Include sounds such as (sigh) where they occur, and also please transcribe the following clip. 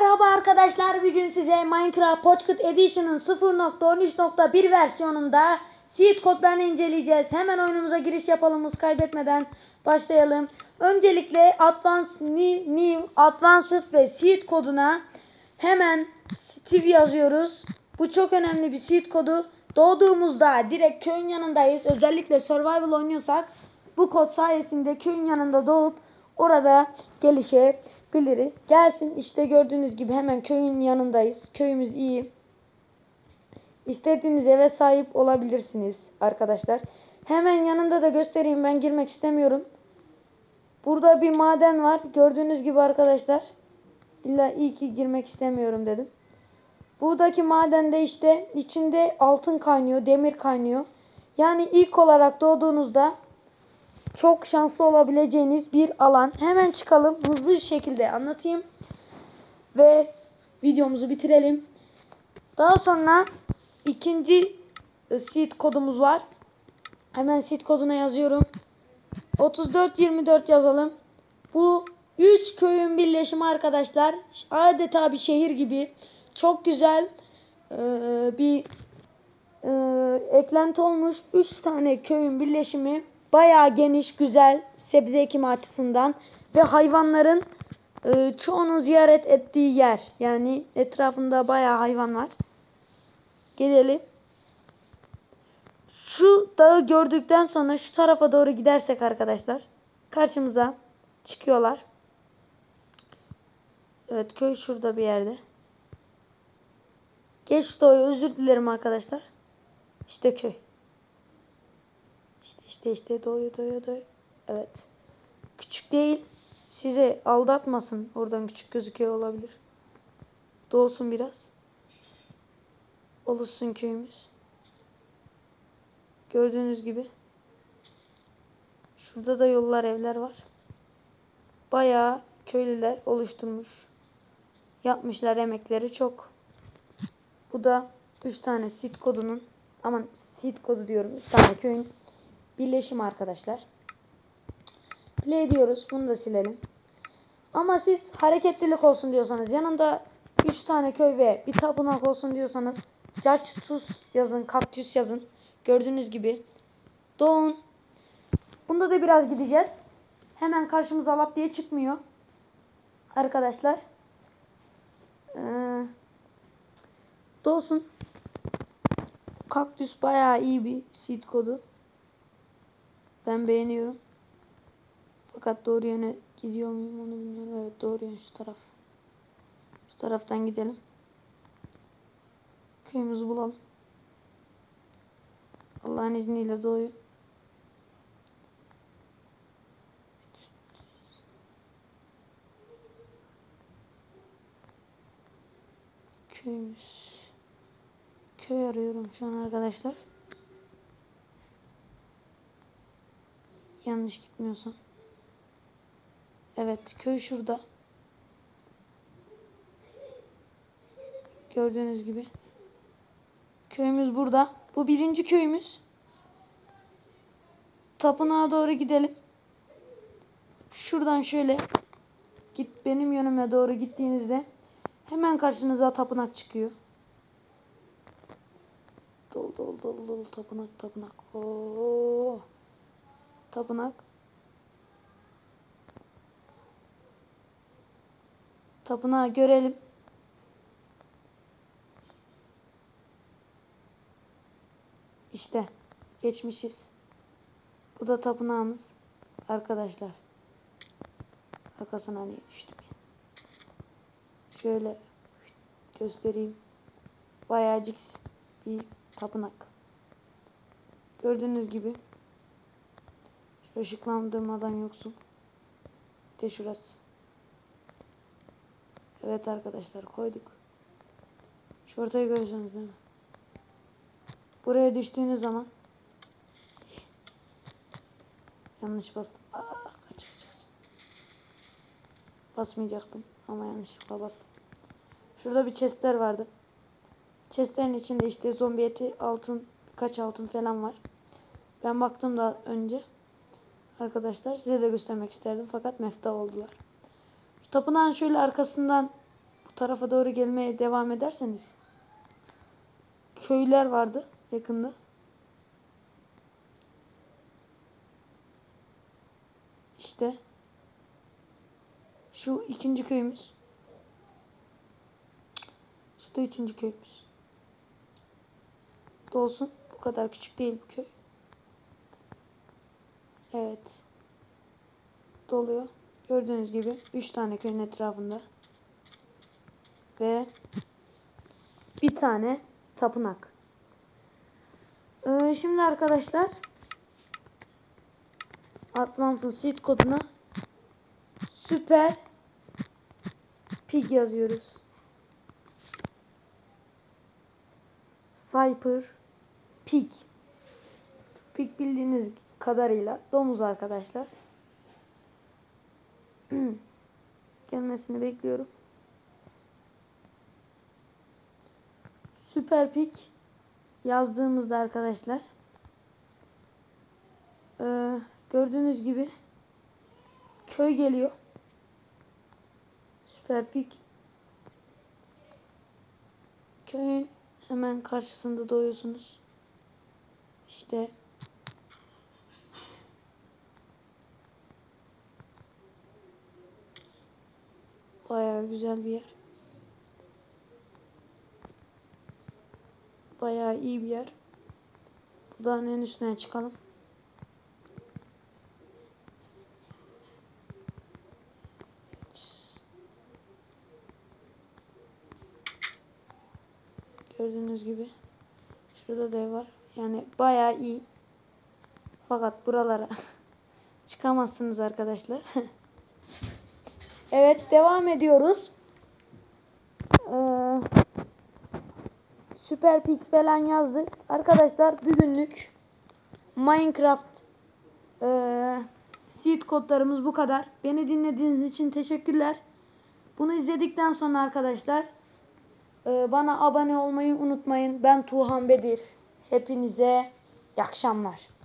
Merhaba arkadaşlar bugün size Minecraft Pocket Edition'ın 0.13.1 versiyonunda seed kodlarını inceleyeceğiz. Hemen oyunumuza giriş yapalım hız kaybetmeden başlayalım. Öncelikle Advanced New, New Advanced ve seed koduna hemen Steve yazıyoruz. Bu çok önemli bir seed kodu. Doğduğumuzda direkt köyün yanındayız. Özellikle survival oynuyorsak bu kod sayesinde köyün yanında doğup orada gelişebiliriz. Gelsin işte gördüğünüz gibi hemen köyün yanındayız. Köyümüz iyi. İstediğiniz eve sahip olabilirsiniz arkadaşlar. Hemen yanında da göstereyim ben girmek istemiyorum. Burada bir maden var. Gördüğünüz gibi arkadaşlar. İlla iyi ki girmek istemiyorum dedim. Buradaki madende işte içinde altın kaynıyor, demir kaynıyor. Yani ilk olarak doğduğunuzda çok şanslı olabileceğiniz bir alan. Hemen çıkalım. Hızlı bir şekilde anlatayım. Ve videomuzu bitirelim. Daha sonra ikinci e, seed kodumuz var. Hemen seed koduna yazıyorum. 3424 yazalım. Bu 3 köyün birleşimi arkadaşlar. Adeta bir şehir gibi. Çok güzel e, bir e, eklenti olmuş. 3 tane köyün birleşimi. Bayağı geniş, güzel sebze ekimi açısından ve hayvanların e, çoğunu ziyaret ettiği yer. Yani etrafında bayağı hayvan var. Gelelim. Şu dağı gördükten sonra şu tarafa doğru gidersek arkadaşlar karşımıza çıkıyorlar. Evet köy şurada bir yerde. Geç doğuyor özür dilerim arkadaşlar. İşte köy. İşte işte işte doğuyor doğuyor doğuyor. Evet. Küçük değil. Size aldatmasın. Oradan küçük gözüküyor olabilir. Doğsun biraz. Oluşsun köyümüz. Gördüğünüz gibi. Şurada da yollar evler var. Bayağı köylüler oluşturmuş. Yapmışlar emekleri çok. Bu da 3 tane sit kodunun aman sit kodu diyorum 3 tane köyün birleşim arkadaşlar. Play diyoruz. Bunu da silelim. Ama siz hareketlilik olsun diyorsanız yanında 3 tane köy ve bir tapınak olsun diyorsanız Cactus yazın, kaktüs yazın. Gördüğünüz gibi. Doğun. Bunda da biraz gideceğiz. Hemen karşımıza lap diye çıkmıyor. Arkadaşlar. Ee, doğsun. Kaktüs bayağı iyi bir seed kodu. Ben beğeniyorum. Fakat doğru yöne gidiyor muyum onu bilmiyorum. Evet doğru yön şu taraf. Şu taraftan gidelim. Köyümüzü bulalım. Allah'ın izniyle doğuyor. Köyümüz. Köy arıyorum şu an arkadaşlar. Yanlış gitmiyorsam. Evet köy şurada. Gördüğünüz gibi. Köyümüz burada. Bu birinci köyümüz. Tapınağa doğru gidelim. Şuradan şöyle git benim yönüme doğru gittiğinizde hemen karşınıza tapınak çıkıyor. Dol dol dol dol tapınak tapınak. Oo. Tapınak. Tapınağı görelim. İşte geçmişiz. Bu da tapınağımız. Arkadaşlar. Arkasına niye düştüm ya? Şöyle göstereyim. Bayağı ciks bir tapınak. Gördüğünüz gibi şu ışıklandırmadan yoksun. De şurası. Evet arkadaşlar koyduk. Şu ortayı görüyorsunuz değil mi? Buraya düştüğünüz zaman yanlış bastım. Aa, kaç kaç kaç. Basmayacaktım ama yanlışlıkla bastım. Şurada bir chestler vardı. Chestlerin içinde işte zombi eti, altın, birkaç altın falan var. Ben baktım da önce. Arkadaşlar size de göstermek isterdim fakat mefta oldular. Şu tapınağın şöyle arkasından tarafa doğru gelmeye devam ederseniz köyler vardı yakında. İşte şu ikinci köyümüz. Şu da üçüncü köyümüz. Dolsun. Bu kadar küçük değil bu köy. Evet. Doluyor. Gördüğünüz gibi 3 tane köyün etrafında. Ve bir tane tapınak. Ee, şimdi arkadaşlar Advanced Seed koduna süper pig yazıyoruz. Cyper pig. Pig bildiğiniz kadarıyla domuz arkadaşlar. (clears throat) Gelmesini bekliyorum. Süper pig yazdığımızda arkadaşlar ee, gördüğünüz gibi köy geliyor. Süper pig köyün hemen karşısında doğuyorsunuz. İşte bayağı güzel bir yer. Bayağı iyi bir yer. Bu dağın en üstüne çıkalım. Gördüğünüz gibi. Şurada da var. Yani bayağı iyi. Fakat buralara (laughs) çıkamazsınız arkadaşlar. (laughs) evet devam ediyoruz. Ee, Süper Pik falan yazdık. Arkadaşlar bugünlük Minecraft ee, seed kodlarımız bu kadar. Beni dinlediğiniz için teşekkürler. Bunu izledikten sonra arkadaşlar ee, bana abone olmayı unutmayın. Ben Tuğhan Bedir. Hepinize iyi akşamlar.